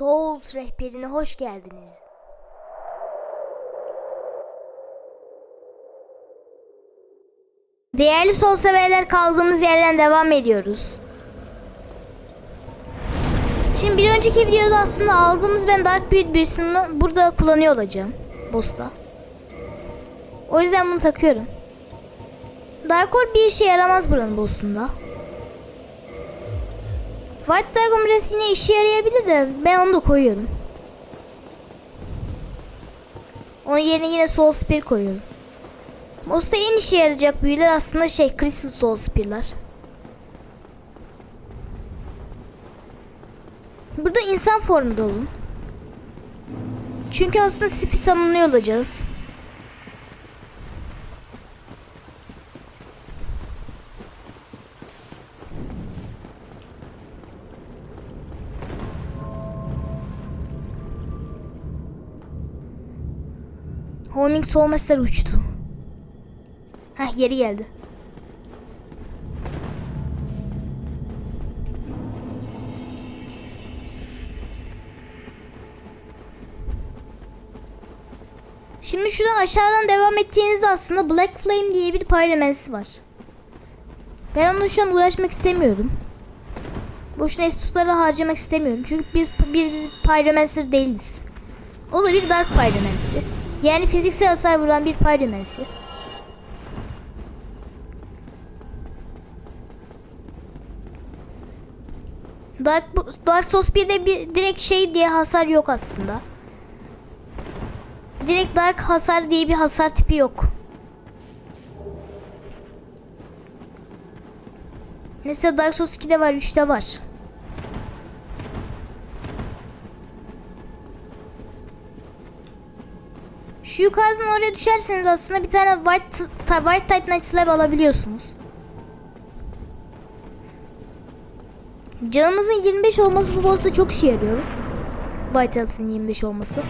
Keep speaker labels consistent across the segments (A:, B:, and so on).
A: Souls rehberine hoş geldiniz. Değerli sol severler kaldığımız yerden devam ediyoruz. Şimdi bir önceki videoda aslında aldığımız ben Dark Build büyüsünü burada kullanıyor olacağım. Boss'ta. O yüzden bunu takıyorum. Dark Orb bir işe yaramaz buranın boss'unda. White Dragon Breath yine işe yarayabilir de ben onu da koyuyorum. Onun yerine yine Soul Spear koyuyorum. Boss'ta en işe yarayacak büyüler aslında şey Crystal Soul Spear'lar. Burada insan formunda olun. Çünkü aslında Sifi summonlıyor olacağız. Homing Soulmaster uçtu. Heh geri geldi. Şimdi şuradan aşağıdan devam ettiğinizde aslında Black Flame diye bir pyromancy var. Ben onunla şu an uğraşmak istemiyorum. Boşuna estutları harcamak istemiyorum. Çünkü biz bir biz pyromancer değiliz. O da bir dark pyromancy. Yani fiziksel hasar vuran bir pyromancy. Dark, Dark Souls 1'de bir direkt şey diye hasar yok aslında. Direkt Dark hasar diye bir hasar tipi yok. Mesela Dark Souls 2'de var, 3'te var. Şu yukarıdan oraya düşerseniz aslında bir tane White, White Titan Slab alabiliyorsunuz. Canımızın 25 olması bu boss'ta çok işe yarıyor. Vitality'nin 25 olması.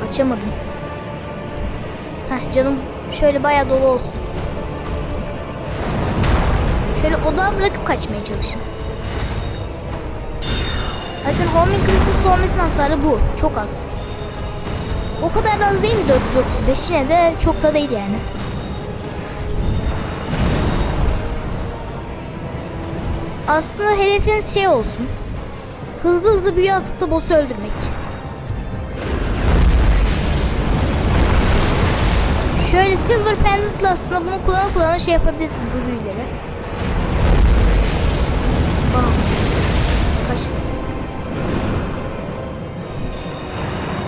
A: Kaçamadım. Heh canım şöyle bayağı dolu olsun. Şöyle odağa bırakıp kaçmaya çalışın. Zaten Homing Crystal Soulmace'in hasarı bu. Çok az. O kadar da az değil 435 yine de çok da değil yani. Aslında hedefiniz şey olsun. Hızlı hızlı büyü atıp da boss'u öldürmek. Şöyle Silver Pendant'la aslında bunu kullanıp kullanıp şey yapabilirsiniz bu büyüleri. Bam. Kaçtı.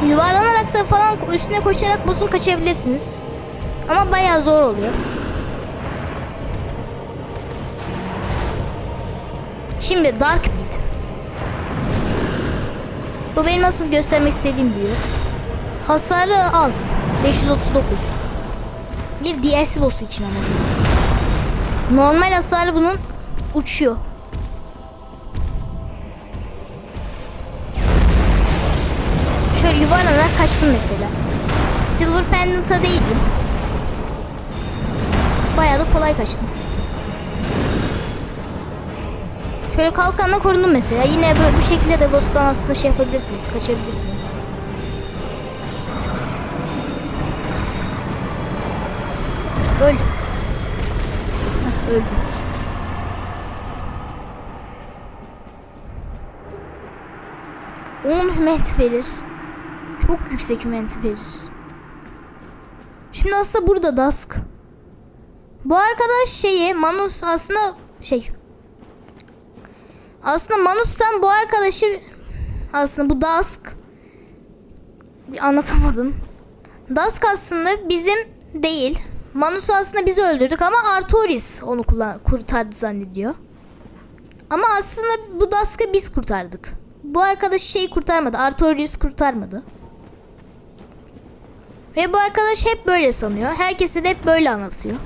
A: Yuvarlanarak da falan üstüne koşarak boss'un kaçabilirsiniz. Ama bayağı zor oluyor. Şimdi Dark Beat. Bu benim nasıl göstermek istediğim büyü. Hasarı az. 539. Bir DLC boss'u için ama. Normal hasarı bunun uçuyor. Yuvarlanarak kaçtım mesela. Silver Pendant'a değildim. Bayağı da kolay kaçtım. Şöyle kalkanla korundum mesela. Yine böyle bu şekilde de boss'tan aslında şey yapabilirsiniz, kaçabilirsiniz. Öl. Heh, öldü. On hümet verir. Çok yüksek hümet verir. Şimdi aslında burada Dusk. Bu arkadaş şeyi Manus aslında şey aslında Manus'tan bu arkadaşı aslında bu bir anlatamadım. Dusk aslında bizim değil. Manus aslında bizi öldürdük ama Artoris onu kullan kurtardı zannediyor. Ama aslında bu Dusk'ı biz kurtardık. Bu arkadaş şey kurtarmadı. Artorius kurtarmadı. Ve bu arkadaş hep böyle sanıyor. Herkese de hep böyle anlatıyor.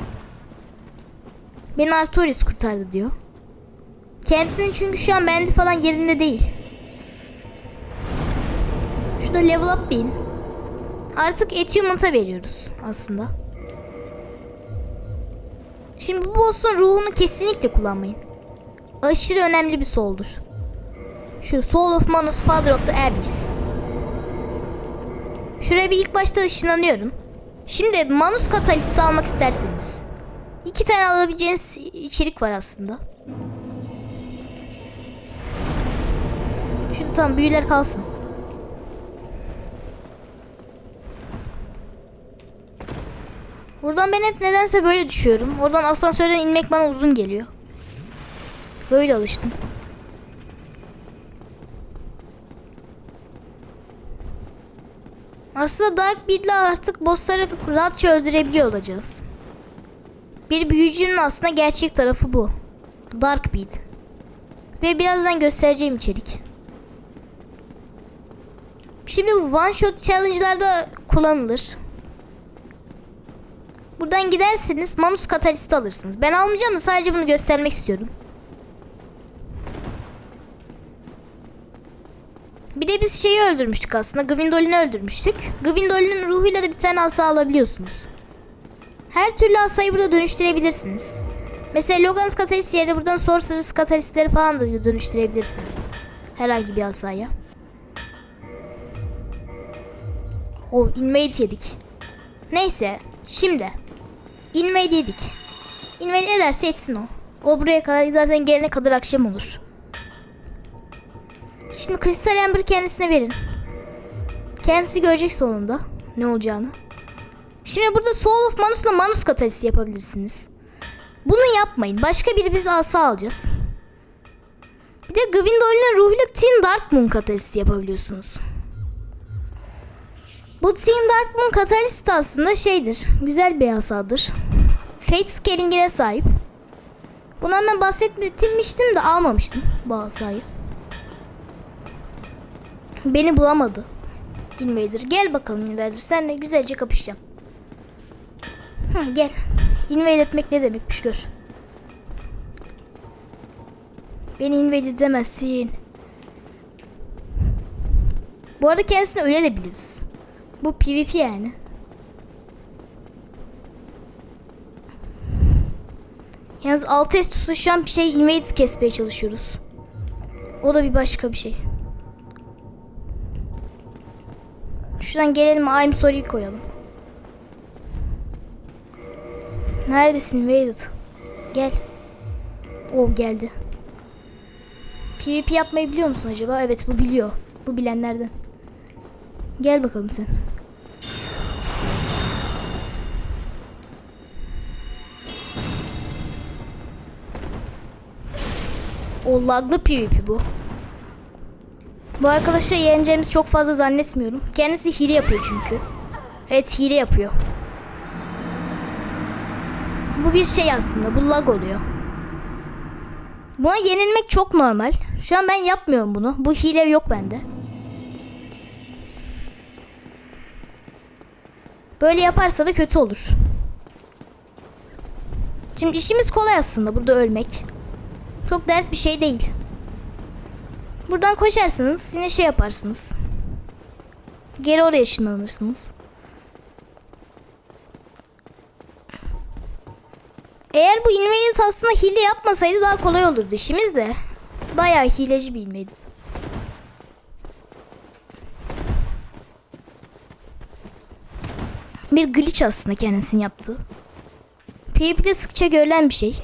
A: Beni Artorius kurtardı diyor. Kendisinin çünkü şu an bendi falan yerinde değil. Şurada level up bin. Artık attunement'a veriyoruz aslında. Şimdi bu boss'un ruhunu kesinlikle kullanmayın. Aşırı önemli bir soul'dur. Şu Soul of Manus, Father of the Abyss. Şuraya bir ilk başta ışınlanıyorum. Şimdi Manus katalisti almak isterseniz. iki tane alabileceğiniz içerik var aslında. Şurada tamam büyüler kalsın. Buradan ben hep nedense böyle düşüyorum. Oradan asansörden inmek bana uzun geliyor. Böyle alıştım. Aslında Dark Beat'le artık bossları rahatça öldürebiliyor olacağız. Bir büyücünün aslında gerçek tarafı bu. Dark Beat. Ve birazdan göstereceğim içerik. Şimdi one shot challenge'larda kullanılır. Buradan giderseniz Manus Katalisti alırsınız. Ben almayacağım da sadece bunu göstermek istiyorum. De biz şeyi öldürmüştük aslında. Gwendolyn'i öldürmüştük. Gwendolyn'in ruhuyla da bir tane asa alabiliyorsunuz. Her türlü asayı burada dönüştürebilirsiniz. Mesela Logan's Catalyst yerine buradan Sorcerer's Catalyst'leri falan da dönüştürebilirsiniz. Herhangi bir asaya. O invade yedik. Neyse şimdi invade yedik. Invade ederse etsin o. O buraya kadar zaten gelene kadar akşam olur. Şimdi Crystal Amber kendisine verin. Kendisi görecek sonunda ne olacağını. Şimdi burada Soul of Manus'la Manus katalisti yapabilirsiniz. Bunu yapmayın. Başka biri biz asa alacağız. Bir de Gwendolyn'in ruhuyla Tin Dark Moon katalisti yapabiliyorsunuz. Bu Tin Dark Moon katalisti aslında şeydir. Güzel bir asadır. Fate Scaling'ine sahip. Bundan ben bahsetmiştim de almamıştım bu asayı. Beni bulamadı. Invader. Gel bakalım Invader. Seninle güzelce kapışacağım. Hı, gel. Invade etmek ne demekmiş gör. Beni invade edemezsin. Bu arada kendisini öyle de biliriz. Bu PvP yani. Yalnız alt test tutuşan bir şey invade kesmeye çalışıyoruz. O da bir başka bir şey. Şuradan gelelim I'm sorry koyalım. Neredesin Vedat? Gel. O geldi. PvP yapmayı biliyor musun acaba? Evet bu biliyor. Bu bilenlerden. Gel bakalım sen. O laglı PvP bu. Bu arkadaşa yeneceğimizi çok fazla zannetmiyorum. Kendisi hile yapıyor çünkü. Evet hile yapıyor. Bu bir şey aslında. Bu lag oluyor. Buna yenilmek çok normal. Şu an ben yapmıyorum bunu. Bu hile yok bende. Böyle yaparsa da kötü olur. Şimdi işimiz kolay aslında burada ölmek. Çok dert bir şey değil. Buradan koşarsınız. Yine şey yaparsınız. Geri oraya ışınlanırsınız. Eğer bu invaded aslında hile yapmasaydı daha kolay olurdu işimiz de. Bayağı hileci bir invaded. Bir glitch aslında kendisinin yaptığı. PvP'de sıkça görülen bir şey.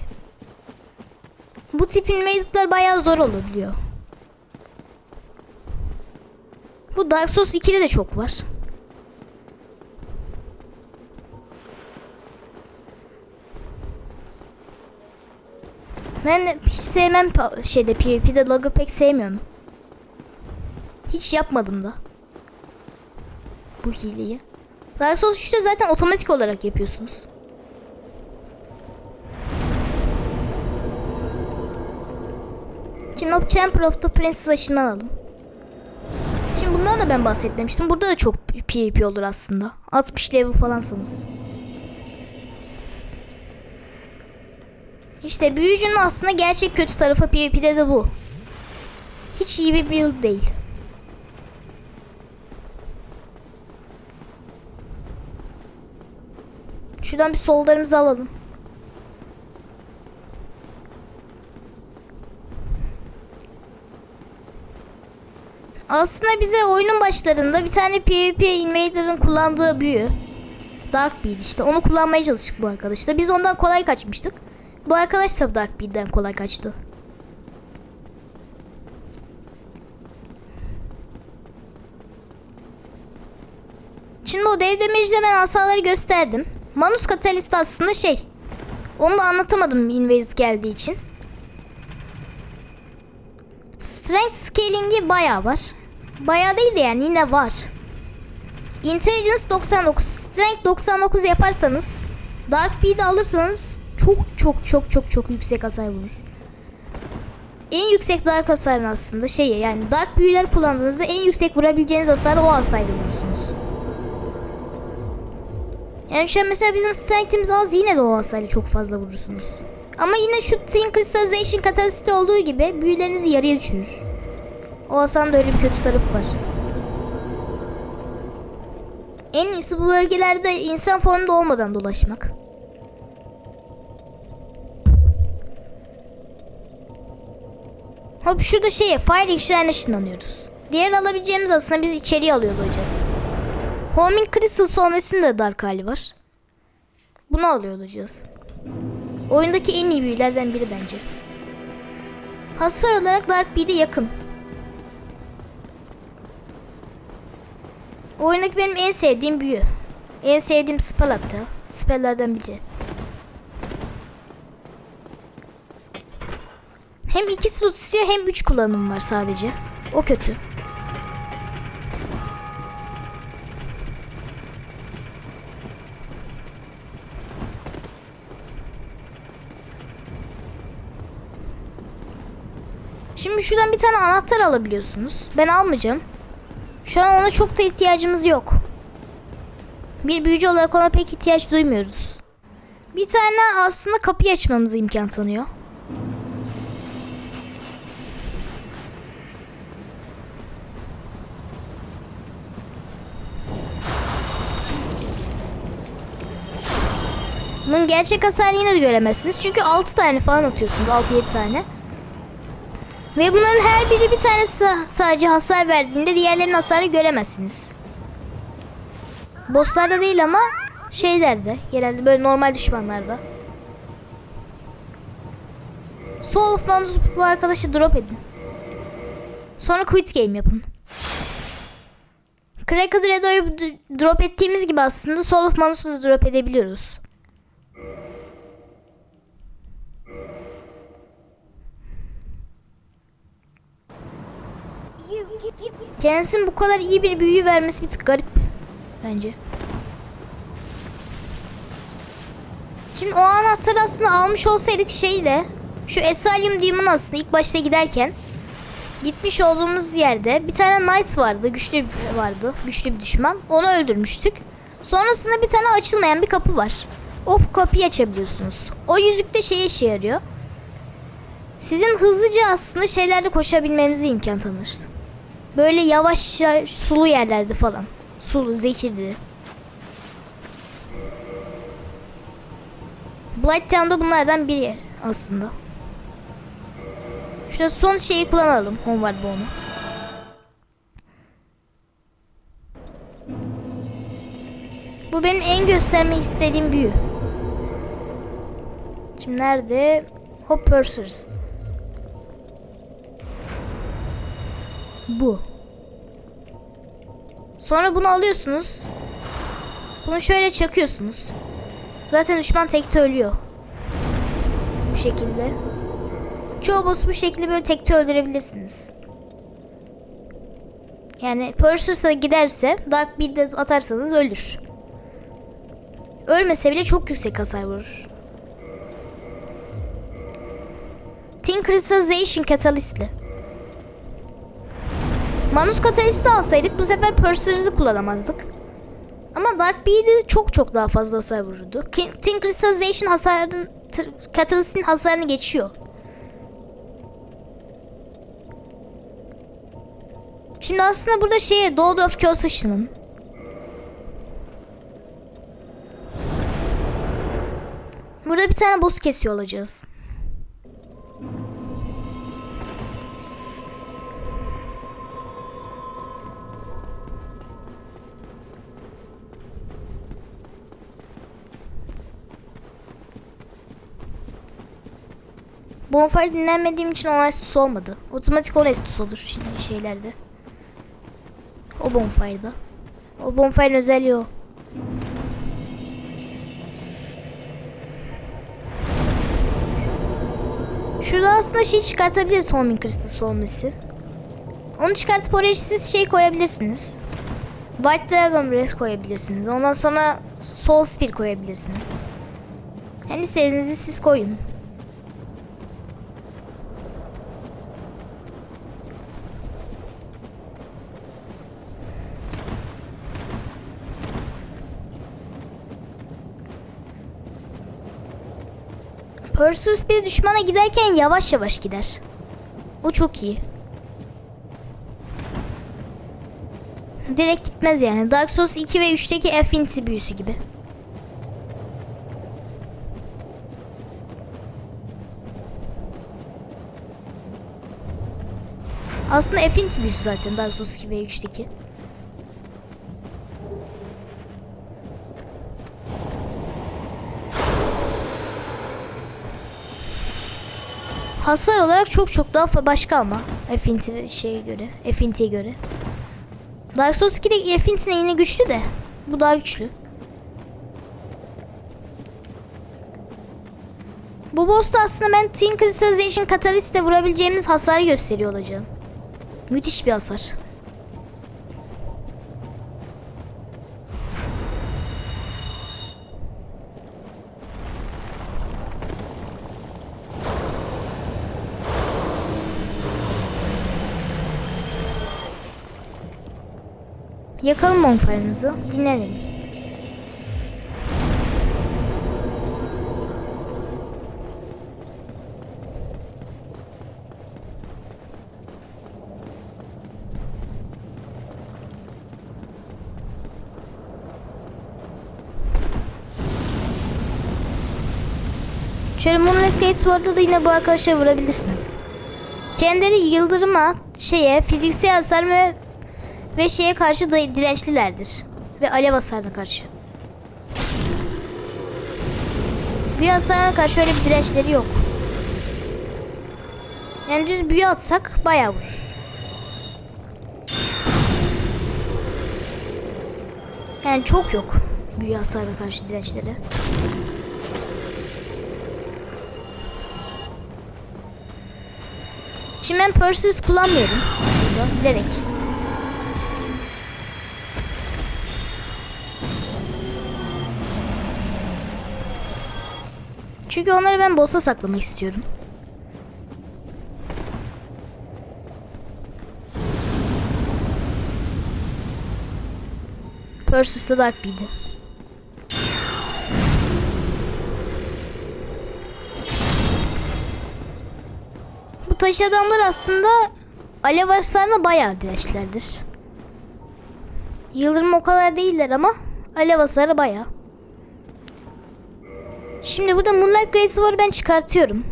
A: Bu tip invaded'lar bayağı zor olabiliyor. Bu Dark Souls 2'de de çok var. Ben hiç sevmem şeyde PvP'de lag'ı pek sevmiyorum. Hiç yapmadım da. Bu hileyi. Dark Souls 3'te zaten otomatik olarak yapıyorsunuz. Şimdi Chamber of the Princess aşından alalım. Şimdi bundan da ben bahsetmemiştim. Burada da çok PvP olur aslında. 60 level falansanız. İşte büyücünün aslında gerçek kötü tarafı PvP'de de bu. Hiç iyi bir build değil. Şuradan bir sollarımızı alalım. Aslında bize oyunun başlarında bir tane PvP Invader'ın kullandığı büyü. Dark Bead işte onu kullanmaya çalıştık bu arkadaşla. Biz ondan kolay kaçmıştık. Bu arkadaş da Dark Bead'den kolay kaçtı. Şimdi o dev demircide ben asaları gösterdim. Manus Catalyst aslında şey. Onu da anlatamadım Invaders geldiği için. Strength Scaling'i bayağı var. Bayağı değil de yani yine var. Intelligence 99, Strength 99 yaparsanız Dark Bead alırsanız çok çok çok çok çok yüksek hasar vurur. En yüksek Dark hasarın aslında şey yani Dark büyüler kullandığınızda en yüksek vurabileceğiniz hasarı o hasarla vurursunuz. Yani şu an mesela bizim strength'imiz az yine de o hasarla çok fazla vurursunuz. Ama yine şu Thin Crystallization Catalyst'te olduğu gibi büyülerinizi yarıya düşürür. O hasarın da öyle bir kötü tarafı var. En iyisi bu bölgelerde insan formunda olmadan dolaşmak. Hop şurada şeye Fire Shrine'a ışınlanıyoruz. Diğer alabileceğimiz aslında biz içeriye alıyor olacağız. Homing Crystal solmesinin de Dark hali var. Bunu alıyor olacağız. Oyundaki en iyi büyülerden biri bence. Hasar olarak Dark Bead'e yakın. Oyundaki benim en sevdiğim büyü. En sevdiğim spell hatta. Spelllerden biri. Hem iki slot istiyor hem üç kullanım var sadece. O kötü. Şimdi şuradan bir tane anahtar alabiliyorsunuz. Ben almayacağım. Şu an ona çok da ihtiyacımız yok. Bir büyücü olarak ona pek ihtiyaç duymuyoruz. Bir tane aslında kapıyı açmamıza imkan tanıyor. Bunun gerçek hasarını yine göremezsiniz. Çünkü 6 tane falan atıyorsunuz. 6-7 tane. Ve bunların her biri bir tanesi sadece hasar verdiğinde diğerlerinin hasarı göremezsiniz. Bosslarda değil ama şeylerde genelde böyle normal düşmanlarda. Soul of bu arkadaşı drop edin. Sonra quit game yapın. Cracked Redo'yu drop ettiğimiz gibi aslında Soul of drop edebiliyoruz. Kendisinin bu kadar iyi bir büyü vermesi bir tık garip. Bence. Şimdi o anahtarı aslında almış olsaydık şeyle şu Esalium Demon aslında ilk başta giderken gitmiş olduğumuz yerde bir tane Knight vardı. Güçlü bir vardı. Güçlü bir düşman. Onu öldürmüştük. Sonrasında bir tane açılmayan bir kapı var. O kapıyı açabiliyorsunuz. O yüzük de şeye işe yarıyor. Sizin hızlıca aslında şeylerde koşabilmenize imkan tanır. Böyle yavaş sulu yerlerde falan. Sulu, zehirli. Blighttown'da bunlardan biri aslında. Şurada son şeyi kullanalım. Homeward Bone'u. Bu benim en göstermek istediğim büyü. Şimdi nerede? Hop Pursers. Bu. Sonra bunu alıyorsunuz. Bunu şöyle çakıyorsunuz. Zaten düşman tekte ölüyor. Bu şekilde. Çoğu boss bu şekilde böyle tekte öldürebilirsiniz. Yani Perseus'a giderse Dark Bead'de atarsanız ölür. Ölmese bile çok yüksek hasar vurur. Thin Crystallization Catalyst'li. Manus Catalyst'i alsaydık bu sefer Perseus'ı kullanamazdık. Ama Dark Bead'i çok çok daha fazla hasar vururdu. Thin Crystallization hasarın Catalyst'in hasarını geçiyor. Şimdi aslında burada şeye Lord of Kyosaşı'nın Burada bir tane boss kesiyor olacağız. Bonfire dinlenmediğim için onay sus olmadı. Otomatik onay sus olur şimdi şeylerde. O bonfire'da. O bonfire'ın özelliği o. Şurada aslında şey çıkartabiliriz homing crystal olması. Onu çıkartıp oraya siz şey koyabilirsiniz. White Dragon Breath koyabilirsiniz. Ondan sonra Soul Spear koyabilirsiniz. Yani istediğinizi siz koyun. Perseus bir düşmana giderken yavaş yavaş gider. O çok iyi. Direkt gitmez yani. Dark Souls 2 ve 3'teki Affinity büyüsü gibi. Aslında Affinity büyüsü zaten Dark Souls 2 ve 3'teki. Hasar olarak çok çok daha başka ama Affinity şeye göre, Affinity'ye göre. Dark Souls 2'de Affinity'ne yine güçlü de bu daha güçlü. Bu boss'ta aslında ben Tin Crystallization Catalyst'e vurabileceğimiz hasarı gösteriyor olacağım. Müthiş bir hasar. Yakalım bonfire'ımızı. Dinlenelim. Şöyle Moonlight Gatesword'da da yine bu arkadaşa vurabilirsiniz. Kendileri yıldırıma, şeye, fiziksel hasar ve ve şeye karşı da dirençlilerdir. Ve alev hasarına karşı. Büyü hasarına karşı öyle bir dirençleri yok. Yani düz büyü atsak bayağı vurur. Yani çok yok büyü hasarına karşı dirençleri. Şimdi ben Perseus kullanmıyorum. Burada bilerek. Çünkü onları ben boss'a saklamak istiyorum. Perseus'ta Dark Bead'i. Bu taş adamlar aslında alev hasarına bayağı dirençlilerdir. Yıldırım o kadar değiller ama alev hasarı bayağı. Şimdi burada Moonlight Greatsword'u ben çıkartıyorum.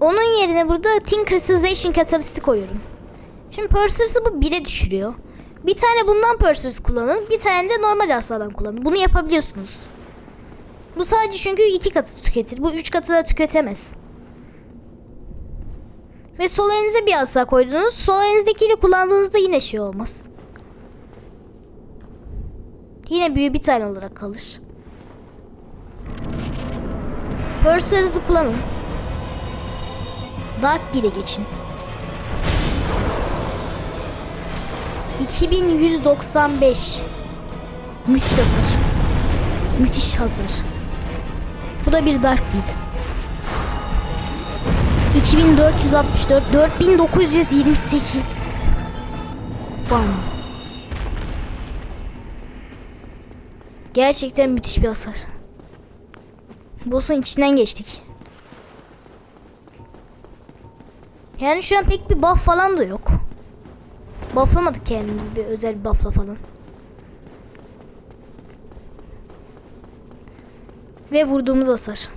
A: Onun yerine burada Tin Crystallization Catalyst'i koyuyorum. Şimdi Perseus'u bu 1'e düşürüyor. Bir tane bundan Perseus kullanın. Bir tane de normal asadan kullanın. Bunu yapabiliyorsunuz. Bu sadece çünkü iki katı tüketir. Bu üç katı da tüketemez. Ve sol elinize bir asa koydunuz. Sol elinizdekiyle kullandığınızda yine şey olmaz. Yine büyü bir tane olarak kalır. Purser'ınızı kullanın. Dark 1'e geçin. 2195 Müthiş hasar. Müthiş hasar. Bu da bir Dark Beat. 2464 4928 Bam. Gerçekten müthiş bir hasar. Boss'un içinden geçtik. Yani şu an pek bir buff falan da yok. Bufflamadık kendimizi bir özel bir buffla falan. Ve vurduğumuz hasar.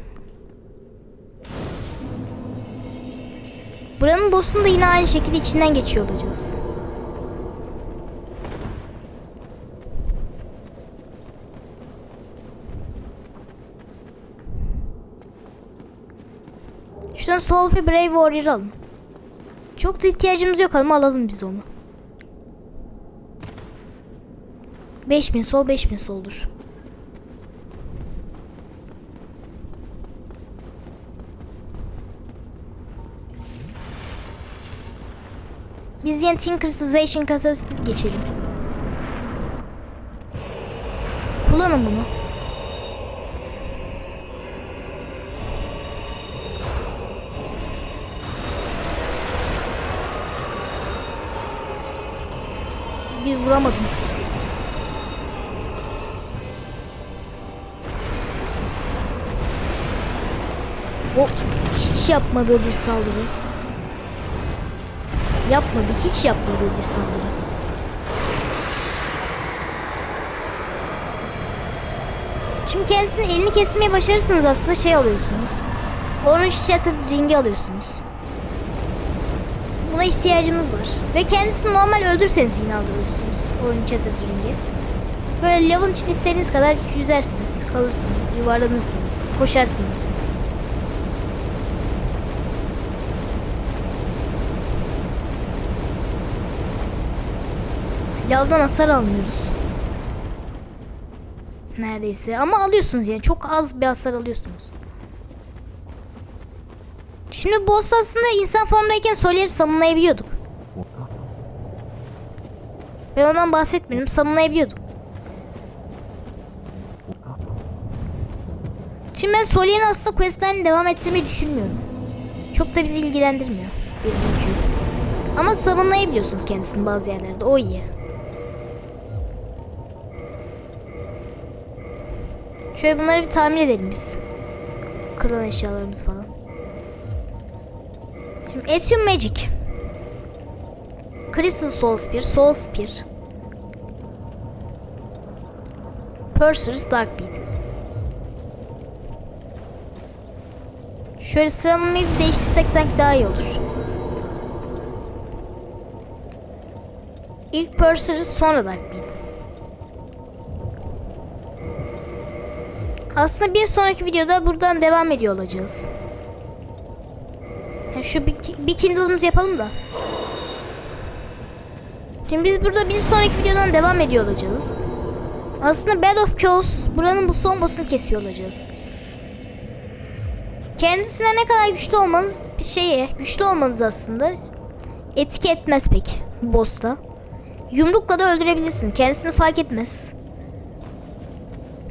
A: Buranın boss'unu da yine aynı şekilde içinden geçiyor olacağız. Şuradan Soulful Brave Warrior alın. Çok da ihtiyacımız yok ama alalım biz onu. 5000 sol 5000 soldur. Biz yine Tinkerization kasasını geçelim. Kullanın bunu. Bir vuramadım. O hiç yapmadığı bir saldırı. Yapmadı, hiç yapmadığı bir saldırı. Şimdi kendisinin elini kesmeye başarırsanız aslında şey alıyorsunuz. Orange Shattered Ring'i alıyorsunuz. Buna ihtiyacımız var. Ve kendisini normal öldürseniz yine alıyorsunuz. Orange Shattered Ring'i. Böyle lavın için istediğiniz kadar yüzersiniz, kalırsınız, yuvarlanırsınız, koşarsınız. Lavdan hasar almıyoruz. Neredeyse ama alıyorsunuz yani çok az bir hasar alıyorsunuz. Şimdi boss aslında insan formdayken Soler'i summonlayabiliyorduk. Ben ondan bahsetmedim. Summonlayabiliyordum. Şimdi ben Soler'in aslında questlerini devam ettirmeyi düşünmüyorum. Çok da bizi ilgilendirmiyor. Bir oyuncuyu. Ama summonlayabiliyorsunuz kendisini bazı yerlerde. O iyi. Şöyle bunları bir tamir edelim biz. Kırılan eşyalarımız falan. Şimdi Etium Magic. Crystal Soul Spear, Soul Spear. Purser's Dark Bead. Şöyle sıralamayı bir değiştirsek sanki daha iyi olur. İlk Purser's sonra Dark Bead. Aslında bir sonraki videoda buradan devam ediyor olacağız. Yani şu bir, bir Kindle'ımızı yapalım da. Şimdi biz burada bir sonraki videodan devam ediyor olacağız. Aslında Bed of Chaos buranın bu son boss'unu kesiyor olacağız. Kendisine ne kadar güçlü olmanız şeye güçlü olmanız aslında etki etmez pek boss'ta. Yumrukla da öldürebilirsiniz. Kendisini fark etmez.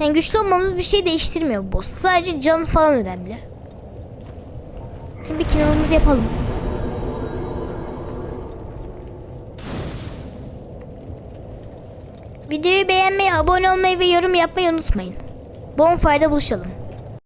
A: Yani güçlü olmamız bir şey değiştirmiyor bu boss. Sadece can falan önemli. Şimdi kinalımızı yapalım. Videoyu beğenmeyi, abone olmayı ve yorum yapmayı unutmayın. Bonfire'da buluşalım.